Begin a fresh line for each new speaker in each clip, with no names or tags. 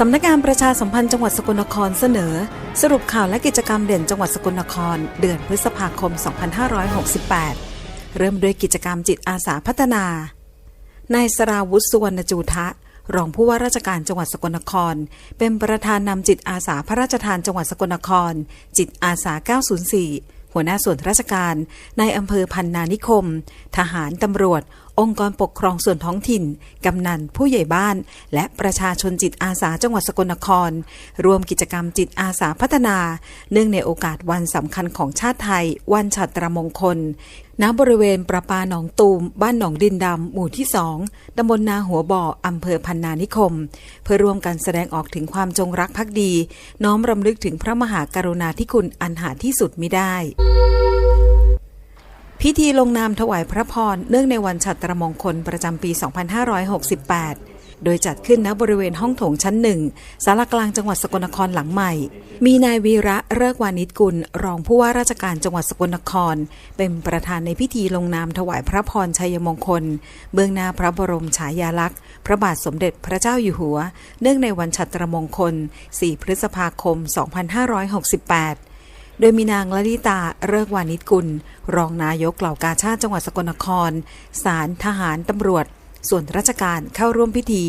สำนักงานประชาสัมพันธ์จังหวัดสกลนครเสนอ สรุปข่าวและกิจกรรมเด่นจังหวัดสกลนคร เดือนพฤษภาคม 2568 เริ่มด้วยกิจกรรมจิตอาสาพัฒนานายสราวุฒิสุวรรณจูทะ รองผู้ว่าราชการจังหวัดสกลนคร เป็นประธานนำจิตอาสาพระราชทานจังหวัดสกลนคร จิตอาสา 904 หัวหน้าส่วนราชการ ในอำเภอพันนานิคม ทหารตำรวจ องค์กรปกครองส่วนท้องถิ่น กำนัน ผู้ใหญ่บ้าน และประชาชนจิตอาสาจังหวัดสกลนคร รวมกิจกรรมจิตอาสาพัฒนา เนื่องในโอกาสวันสำคัญของชาติไทย วันฉัตรมงคล ณ บริเวณประปาหนองตูม บ้านหนองดินดำ หมู่ที่สองตำบลนาหัวบ่ออำเภอพันนานิคม เพื่อร่วมกันแสดงออกถึงความจงรักภักดี น้อมรำลึกถึงพระมหากรุณาธิคุณอันหาที่สุดมิได้ พิธีลงนามถวายพระพร เนื่องในวันฉัตรมงคลประจำปี 2568 โดยจัดขึ้นณบริเวณห้องโถงชั้นหนึ่งสารกลางจังหวัดสกลนครหลังใหม่ มีนายวีระเลิกวานิชกุล รองผู้ว่าราชการจังหวัดสกลนคร เป็นประธานในพิธีลงนามถวายพระพรชัยมงคล เบื้องหน้าพระบรมฉายาลักษณ์ พระบาทสมเด็จพระเจ้าอยู่หัว เนื่องในวันฉัตรมงคล 4 พฤษภาคม 2568 โดยมีนางลลิตาเลิกวานิชกุล รองนายกเหล่ากาชาติจังหวัดสกลนครศาลทหารตำรวจ ส่วนราชการเข้าร่วมพิธี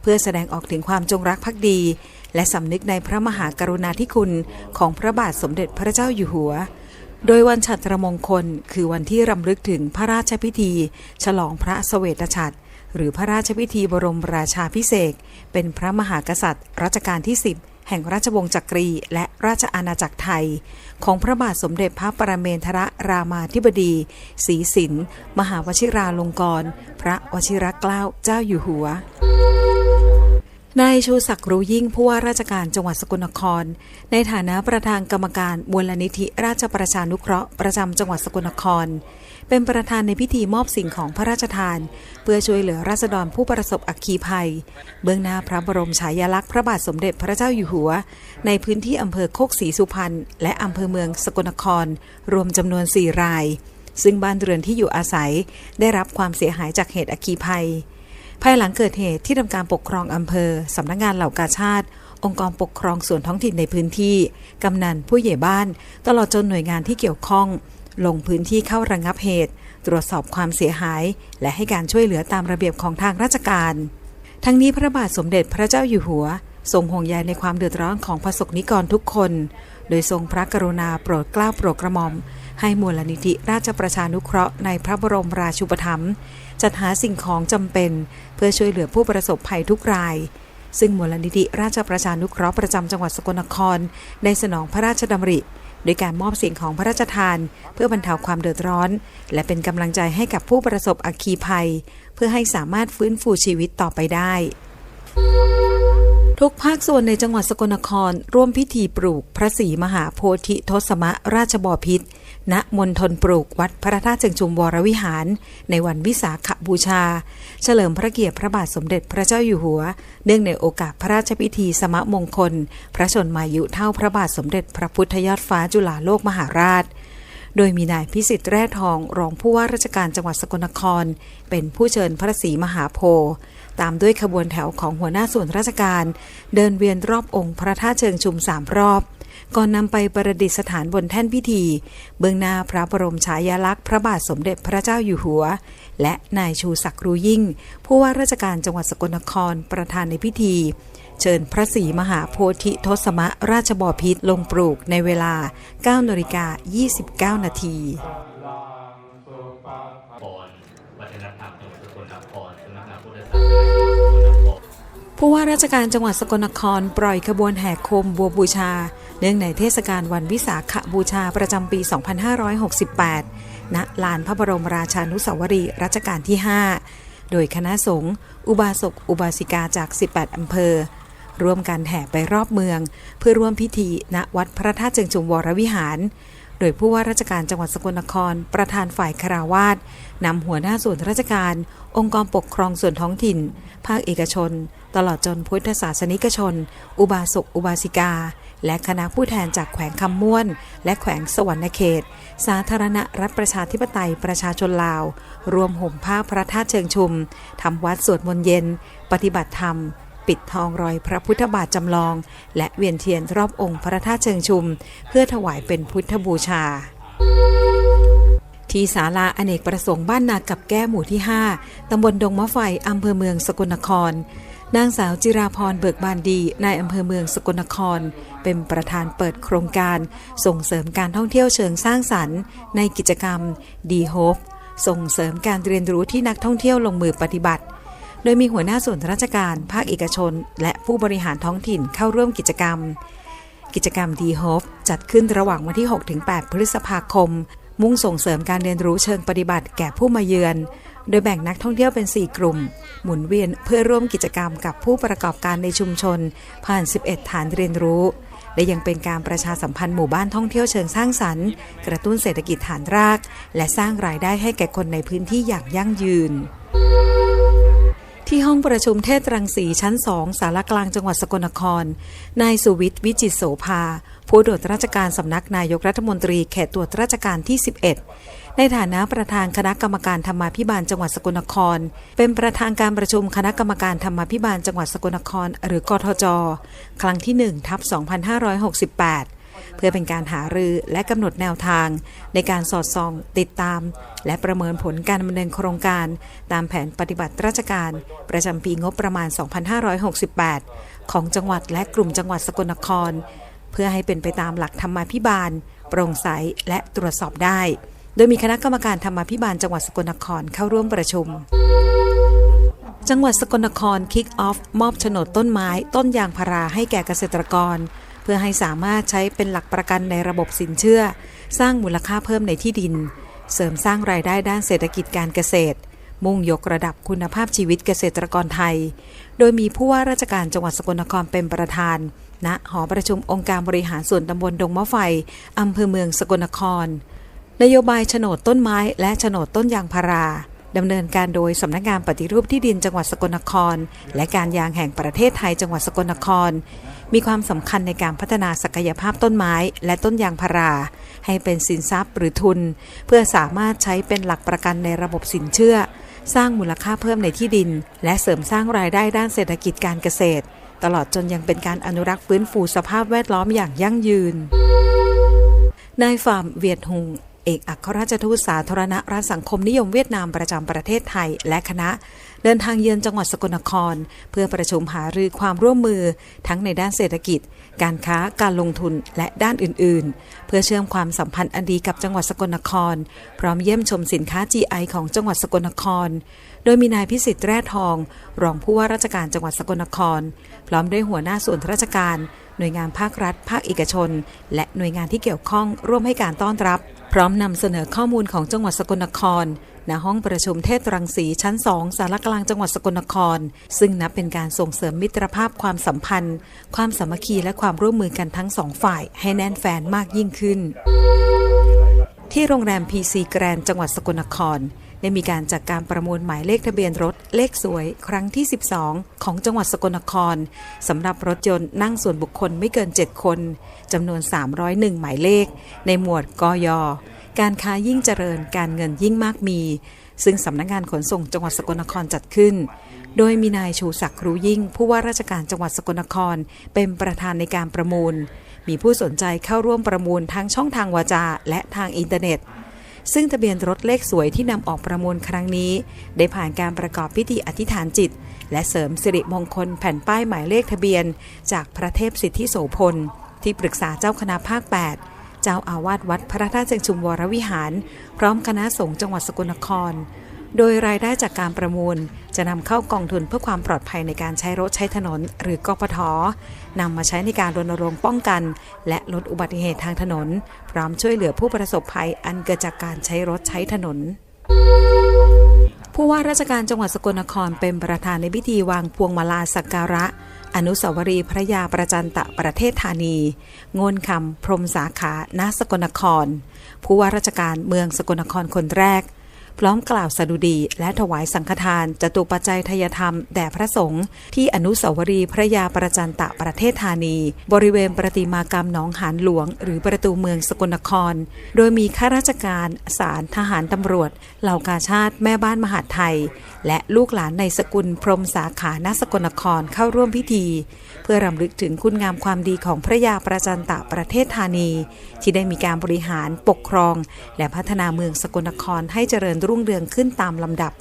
เพื่อแสดงออกถึงความจงรักภักดี และสำนึกในพระมหากรุณาธิคุณของพระบาทสมเด็จพระเจ้าอยู่หัว โดยวันฉัตรมงคล คือวันที่รำลึกถึงพระราชพิธี ฉลองพระเสวตฉัตรหรือพระราชพิธีบรมราชาพิเศษเป็นพระมหากษัตริย์รัชกาลที่ 10 แห่งราชวงศ์จักรีและราชอาณาจักรไทย ของพระบาทสมเด็จพระปรเมนทรรามาธิบดีศรีสินมหาวชิราลงกรณพระวชิรเกล้าเจ้าอยู่หัว นายชูศักดิ์รู้ยิ่งผู้ว่าราชการจังหวัดสกลนคร ในฐานะประธานกรรมการมูลนิธิราชประชานุเคราะห์ประจำจังหวัดสกลนคร เป็นประธานในพิธีมอบสิ่งของพระราชทาน เพื่อช่วยเหลือราษฎรผู้ประสบอัคคีภัย เบื้องหน้าพระบรมฉายาลักษณ์พระบาทสมเด็จพระเจ้าอยู่หัว ในพื้นที่อำเภอโคกศรีสุพรรณและอำเภอเมืองสกลนคร รวมจำนวน 4 ราย ซึ่งบ้านเรือนที่อยู่อาศัย ได้รับความเสียหายจากเหตุอัคคีภัย ภายหลังเกิดเหตุที่ทำการปกครองอำเภอสำนักงานเหล่ากาชาติ องค์กรปกครองส่วนท้องถิ่นในพื้นที่ กำนันผู้ใหญ่บ้าน ตลอดจนหน่วยงานที่เกี่ยวข้อง ลงพื้นที่เข้าระงงับเหตุ ตรวจสอบความเสียหาย และให้การช่วยเหลือตามระเบียบของทางราชการ ทั้งนี้พระบาทสมเด็จพระเจ้าอยู่หัว ทรงห่วงใยในความเดือดร้อนของประสบนิกรทุกคน โดยทรงพระกรุณาโปรดเกล้าโปรดกระหม่อม ให้มูลนิธิราชประชานุเคราะห์ในพระบรมราชูปถัมภ์ จัดหาสิ่งของจำเป็น เพื่อช่วยเหลือผู้ประสบภัยทุกราย ซึ่งมูลนิธิราชประชานุเคราะห์ประจำจังหวัดสกลนคร ได้สนองพระราชดำริโดยการมอบสิ่งของพระราชทาน เพื่อบรรเทาความเดือดร้อน และเป็นกำลังใจให้กับผู้ประสบอัคคีภัย เพื่อให้สามารถฟื้นฟูชีวิตต่อไปได้ ทุกภาคส่วนในจังหวัดสกลนคร ร่วมพิธีปลูกพระศรีมหาโพธิทศมราชบพิตร ณมณฑลปลูกวัดพระธาตุเชิงชุมวรวิหาร ในวันวิสาขบูชา เฉลิมพระเกียรติพระบาทสมเด็จพระเจ้าอยู่หัว เนื่องในโอกาสพระราชพิธีสมมงคล พระชนมายุเท่าพระบาทสมเด็จพระพุทธยอดฟ้าจุฬาโลกมหาราช โดยมีนายพิสิทธิ์แร่ทองรองผู้ว่าราชการจังหวัดสกลนคร เป็นผู้เชิญพระศรีมหาโพธิ์ตามด้วยขบวนแถวของหัวหน้าส่วนราชการ เดินเวียนรอบองค์พระธาตุเชิงชุมสามรอบ ก่อนนำไปประดิษฐานบนแท่นพิธี เบื้องหน้าพระบรมฉายาลักษณ์พระบาทสมเด็จพระเจ้าอยู่หัว และนายชูศักดิ์รูยิ่ง ผู้ว่าราชการจังหวัดสกลนครประธานในพิธี เชิญพระศรีมหาโพธิทศมราชบอพิตรลงปลูกในเวลา9นาฬิกา29 นาที
พรวัฒนธรรมจังหวัดสกลนครสำนักงานพุทธศาสนาจังหวัดสกลนคร
ผู้ว่าราชการจังหวัดสกลนครปล่อยขบวนแห่โคมบัวบูชา เนื่องในเทศกาลวันวิสาขบูชาประจำปี 2568 ณ ลานพระบรมราชานุสาวรีย์รัชกาลที่ 5 โดยคณะสงฆ์อุบาสก อุบาสิกาจาก 18 อำเภอ ร่วมกันแห่ไปรอบเมือง เพื่อร่วมพิธีณวัดพระธาตุเชิงชุมวรวิหาร โดยผู้ว่าราชการจังหวัดสกลนคร ประธานฝ่ายคาราวาสนำหัวหน้าส่วนราชการ องค์กรปกครองส่วนท้องถิ่น ภาคเอกชน ตลอดจนพุทธศาสนิกชน อุบาสก อุบาสิกา และคณะผู้แทนจากแขวงคำม่วน และแขวงสวรรณเขต สาธารณรัฐประชาธิปไตยประชาชนลาว รวมห่มผ้าพระธาตุเชิงชุมทำวัดสวดมนต์เย็น ปฏิบัติธรรม ปิดทองรอยพระพุทธบาทจำลอง และเวียนเทียนรอบองค์พระธาตุเชิงชุม เพื่อถวายเป็นพุทธบูชาที่ศาลาอเนกประสงค์บ้านนากับแก้หมู่ที่ 5 ตำบลดงมะไฟ อำเภอเมืองสกลนคร นางสาวจิราพรเบิกบานดีนายอำเภอเมืองสกลนคร เป็นประธานเปิดโครงการส่งเสริมการท่องเที่ยวเชิงสร้างสรรค์ ในกิจกรรมดีโฮปส่งเสริมการเรียนรู้ที่นักท่องเที่ยวลงมือปฏิบัติ โดยมีหัวหน้าส่วนราชการ ภาคเอกชน และผู้บริหารท้องถิ่นเข้าร่วมกิจกรรม กิจกรรมดีโฮปจัดขึ้นระหว่างวันที่ 6-8 พฤษภาคม มุ่งส่งเสริมการเรียนรู้เชิงปฏิบัติแก่ผู้มาเยือน โดยแบ่งนักท่องเที่ยวเป็น 4 กลุ่ม หมุนเวียนเพื่อร่วมกิจกรรมกับผู้ประกอบการในชุมชน ผ่าน 11 ฐานเรียนรู้ และยังเป็นการประชาสัมพันธ์หมู่บ้านท่องเที่ยวเชิงสร้างสรรค์ กระตุ้นเศรษฐกิจฐานราก และสร้างรายได้ให้แก่คนในพื้นที่อย่างยั่งยืนที่ห้องประชุมเทศรังสีชั้น2สารกลางจังหวัดสกลนคร นายสุวิทย์วิจิตรโสภา ผู้ตรวจราชการสำนักนายกรัฐมนตรีเขตตรวจราชการที่ 11 ในฐานะประธานคณะกรรมการธรรมาภิบาลจังหวัดสกลนคร เป็นประธานการประชุมคณะกรรมการธรรมาภิบาลจังหวัดสกลนคร หรือกทจ ครั้งที่1ทับ2568เพื่อเป็นการหารือและกำหนดแนวทาง ในการสอดส่อง ติดตาม และประเมินผลการดำเนินโครงการ ตามแผนปฏิบัติราชการ ประจำปีงบประมาณ 2568 ของจังหวัดและกลุ่มจังหวัดสกลนคร เพื่อให้เป็นไปตามหลักธรรมาภิบาล โปร่งใสและตรวจสอบได้ ดยมีคณะกรรมการธรรมาภิบาลจังหวัดสกลนครเข้าร่วมประชุม จังหวัดสกลนครคิกออฟมอบโฉนดต้นไม้ต้นยางพาราให้แก่เกษตรกร เพื่อให้สามารถใช้เป็นหลักประกันในระบบสินเชื่อ สร้างมูลค่าเพิ่มในที่ดิน เสริมสร้างรายได้ด้านเศรษฐกิจการเกษตร มุ่งยกระดับคุณภาพชีวิตเกษตรกรไทย โดยมีผู้ว่าราชการจังหวัดสกลนครเป็นประธาน ณหอประชุมองค์การบริหารส่วนตำบลดงมะไฟอำเภอเมืองสกลนคร นโยบายโฉนดต้นไม้และโฉนดต้นยางพาราดำเนินการโดยสำนักงานปฏิรูปที่ดินจังหวัดสกลนคร และการยางแห่งประเทศไทยจังหวัดสกลนคร มีความสำคัญในการพัฒนาศักยภาพต้นไม้และต้นยางพารา ให้เป็นสินทรัพย์หรือทุน เพื่อสามารถใช้เป็นหลักประกันในระบบสินเชื่อ สร้างมูลค่าเพิ่มในที่ดิน และเสริมสร้างรายได้ด้านเศรษฐกิจการเกษตร ตลอดจนยังเป็นการอนุรักษ์ฟื้นฟูสภาพแวดล้อมอย่างยั่งยืนนายฟาร์มเวียดหุง อกอัครราชทูตสาธารณรัฐสังคมนิยมเวียดนามประจำประเทศไทยและคณะ เดินทางเยือนจังหวัดสกลนคร เพื่อประชุมหารือความร่วมมือ ทั้งในด้านเศรษฐกิจ การค้าการลงทุนและด้านอื่น ๆ เพื่อเชื่อมความสัมพันธ์อันดีกับจังหวัดสกลนคร พร้อมเยี่ยมชมสินค้า GI ของจังหวัดสกลนคร โดยมีนายพิสิทธิ์แร่ทอง รองผู้ว่าราชการจังหวัดสกลนคร พร้อมด้วยหัวหน้าส่วนราชการ หน่วยงานภาครัฐ ภาคเอกชน และหน่วยงานที่เกี่ยวข้องร่วมให้การต้อนรับ พร้อมนำเสนอข้อมูลของจังหวัดสกลนคร ณ ห้องประชุมเทศรังสีชั้นสองสารกลางจังหวัดสกลนคร ซึ่งนับเป็นการส่งเสริมมิตรภาพความสัมพันธ์ ความสามัคคีและความร่วมมือกันทั้งสองฝ่าย ให้แน่นแฟนมากยิ่งขึ้น ที่โรงแรมพีซีแกรนจังหวัดสกลนคร ได้มีการจัดการประมูลหมายเลขทะเบียนรถเลขสวย ครั้งที่ 12 ของจังหวัดสกลนครสำหรับรถยนต์นั่งส่วนบุคคลไม่เกิน 7 คนจำนวน 301 หมายเลข ในหมวดกยการค้ายิ่งเจริญการเงินยิ่งมากมี ซึ่งสำนักงานขนส่งจังหวัดสกลนครจัดขึ้น โดยมีนายชูศักดิ์รู้ยิ่ง ผู้ว่าราชการจังหวัดสกลนครเป็นประธานในการประมูล มีผู้สนใจเข้าร่วมประมูลทั้งช่องทางวาจาและทางอินเทอร์เน็ต ซึ่งทะเบียนรถเลขสวยที่นำออกประมูลครั้งนี้ ได้ผ่านการประกอบพิธีอธิษฐานจิต และเสริมสิริมงคลแผ่นป้ายหมายเลขทะเบียน จากพระเทพสิทธิโสพล ที่ปรึกษาเจ้าคณะภาค 8 เจ้าอาวาสวัดพระธาตุเชิงชุมวรวิหาร พร้อมคณะสงฆ์จังหวัดสกลนคร โดยรายได้จากการประมูล จะนำเข้ากองทุนเพื่อความปลอดภัยในการใช้รถใช้ถนน หรือกปทนำมาใช้ในการรณรงค์ป้องกัน และลดอุบัติเหตุทางถนน พร้อมช่วยเหลือผู้ประสบภัยอันเกิดจากการใช้รถใช้ถนนผู้ว่าราชการจังหวัดสกลนครเป็นประธานในพิธีวางพวงมาลาสักการะ อนุสาวรีย์พระยาประจันตะประเทศธานีงนคำพรหมสาขาณสกลนคร ผู้ว่าราชการเมืองสกลนครคนแรก พร้อมกล่าวสดุดีและถวายสังฆทานจตุปัจจัยทยธรรมแด่พระสงฆ์ที่อนุสาวรีย์พระยาประจันตะประเทศธานี บริเวณประติมากรรมหนองหานหลวง หรือประตูเมืองสกลนคร โดยมีข้าราชการศาลทหารตำรวจ เหล่ากาชาติแม่บ้านมหาดไทย และลูกหลานในสกุลพรมสาขาณสกลนครเข้าร่วมพิธี เพื่อรำลึกถึงคุณงามความดีของพระยาประจันตะประเทศธานี ที่ได้มีการบริหารปกครอง และพัฒนาเมืองสกลนครให้เจริญรุ่งรุ่งเรืองขึ้นตามลำดับ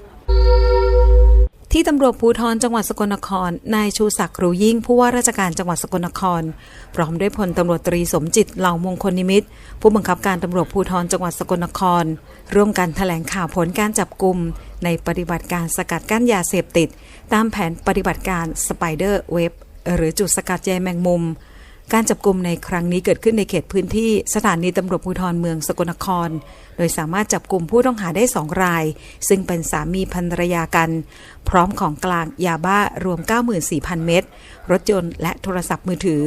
ที่ตำรวจภูธรจังหวัดสกลนคร นายชูศักดิ์รู้ยิ่งผู้ว่าราชการจังหวัดสกลนคร พร้อมด้วยพลตำรวจตรีสมจิตเหล่ามงคลนิมิตรผู้บังคับการตำรวจภูธรจังหวัดสกลนคร ร่วมกันแถลงข่าวผลการจับกลุ่มในปฏิบัติการสกัดกั้นยาเสพติด ตามแผนปฏิบัติการสไปเดอร์เว็บหรือจุดสกัดแยแมงมุม การจับกลุ่มในครั้งนี้เกิดขึ้นในเขตพื้นที่สถานีตำรวจภูธรเมืองสกลนคร โดยสามารถจับกลุ่มผู้ต้องหาได้สองราย ซึ่งเป็นสามีภรรยากัน พร้อมของกลางยาบ้ารวม 94,000 เม็ดรถยนต์และโทรศัพท์มือถือ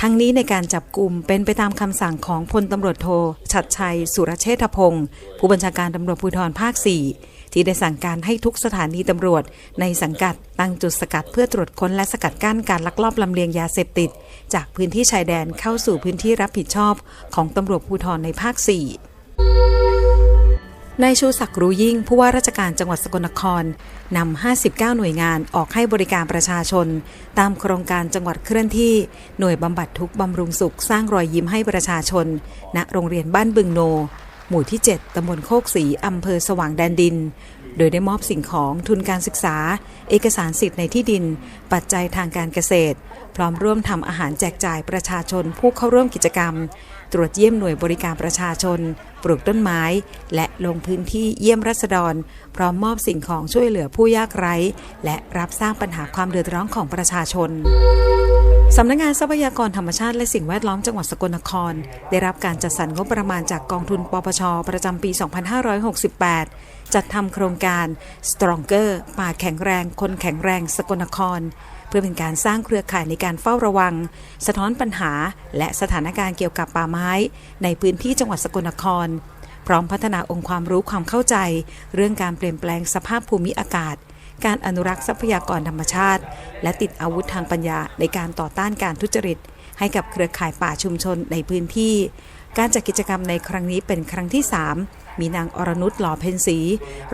ทั้งนี้ในการจับกลุ่มเป็นไปตามคำสั่งของพลตำรวจโท ชัดชัย สุรเชษฐพงศ์ผู้บัญชาการตำรวจภูธรภาค 4ที่ได้สั่งการให้ทุกสถานีตำรวจ ในสังกัดตั้งจุดสกัดเพื่อตรวจค้นและสกัดกั้นการลักลอบลำเลียงยาเสพติด จากพื้นที่ชายแดนเข้าสู่พื้นที่รับผิดชอบของตำรวจภูธรในภาค 4 นายชูศักดิ์รู้ยิ่งผู้ว่าราชการจังหวัดสกลนครนำ 59 หน่วยงานออกให้บริการประชาชน ตามโครงการจังหวัดเคลื่อนที่ หน่วยบำบัดทุกบำรุงสุขสร้างรอยยิ้มให้ประชาชน ณ โรงเรียนบ้านบึงโน หมู่ที่ 7ตำบลโคกศรีอำเภอสว่างแดนดินโดยได้มอบสิ่งของทุนการศึกษา เอกสารสิทธิ์ในที่ดิน ปัจจัยทางการเกษตร พร้อมร่วมทำอาหารแจกจ่ายประชาชนผู้เข้าร่วมกิจกรรม ตรวจเยี่ยมหน่วยบริการประชาชน ปลูกต้นไม้ และลงพื้นที่เยี่ยมรัษฎร พร้อมมอบสิ่งของช่วยเหลือผู้ยากไร้ และรับสร้างปัญหาความเดือดร้อนของประชาชนสำนักงานทรัพยากรธรรมชาติและสิ่งแวดล้อมจังหวัดสกลนคร ได้รับการจัดสรรงบประมาณจากกองทุนปปช ประจำปี 2568 จัดทำโครงการ Stronger ป่าแข็งแรง คนแข็งแรงสกลนคร เพื่อเป็นการสร้างเครือข่ายในการเฝ้าระวัง สะท้อนปัญหา และสถานการณ์เกี่ยวกับป่าไม้ ในพื้นที่จังหวัดสกลนคร พร้อมพัฒนาองค์ความรู้ความเข้าใจ เรื่องการเปลี่ยนแปลงสภาพภูมิอากาศ การอนุรักษ์ทรัพยากรธรรมชาติ และติดอาวุธทางปัญญาในการต่อต้านการทุจริตให้กับเครือข่ายป่าชุมชนในพื้นที่ การจัดกิจกรรมในครั้งนี้เป็นครั้งที่ 3 มีนางอรนุชหล่อเพนสี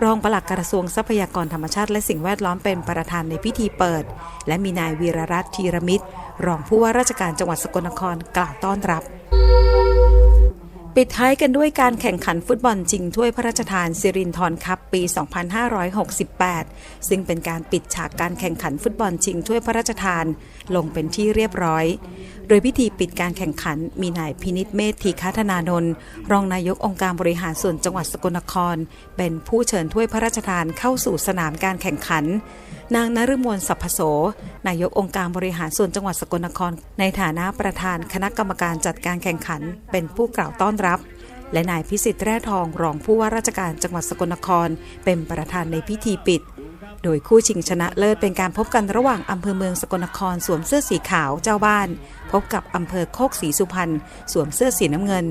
รองปลัดกระทรวงทรัพยากรธรรมชาติและสิ่งแวดล้อมเป็นประธานในพิธีเปิด และมีนายวีรรัตน์ธีรมิตร รองผู้ว่าราชการจังหวัดสกลนครกล่าวต้อนรับ ปิดท้ายกันด้วยการแข่งขันฟุตบอลชิงถ้วยพระราชทานสิรินธรคัพปี 2568 ซึ่งเป็นการปิดฉากการแข่งขันฟุตบอลชิงถ้วยพระราชทาน ลงเป็นที่เรียบร้อย โดยพิธีปิดการแข่งขันมีนายพินิษเมธทีคาธนานนท์รองนายกองค์การบริหารส่วนจังหวัดสกลนคร เป็นผู้เชิญถ้วยพระราชทานเข้าสู่สนามการแข่งขัน นางนฤมลสัพพโส นายกองค์การบริหารส่วนจังหวัดสกลนคร ในฐานะประธานคณะกรรมการจัดการแข่งขัน เป็นผู้กล่าวต้อนรับ และนายพิสิทธิ์แร่ทองรองผู้ว่าราชการจังหวัดสกลนคร เป็นประธานในพิธีปิด โดยคู่ชิงชนะเลิศเป็นการพบกันระหว่างอำเภอเมืองสกลนครสวมเสื้อสีขาวเจ้าบ้าน พบกับอำเภอโคกศรีสุพรรณสวมเสื้อสีน้ำเงิน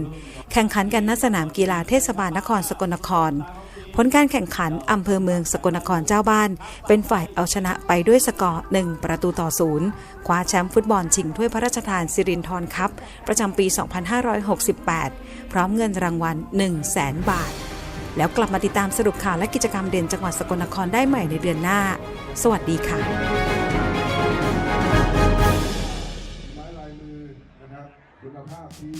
แข่งขันกันณสนามกีฬาเทศบาลนครสกลนคร ผลการแข่งขันอำเภอเมืองสกลนครเจ้าบ้าน เป็นฝ่ายเอาชนะไปด้วยสกอร์1ประตูต่อศูนย์คว้าแชมป์ฟุตบอลชิงถ้วยพระราชทานสิรินธรคัพประจำปี 2568 พร้อมเงินรางวัล 1 0 0 0 0แสนบาท แล้วกลับมาติดตามสรุปข่าวและกิจกรรมเด่นจังหวัดสกลนครได้ใหม่ในเดือนหน้า สวัสดีค่ะ
ไม้ลายมือนะครับคุณภาพที่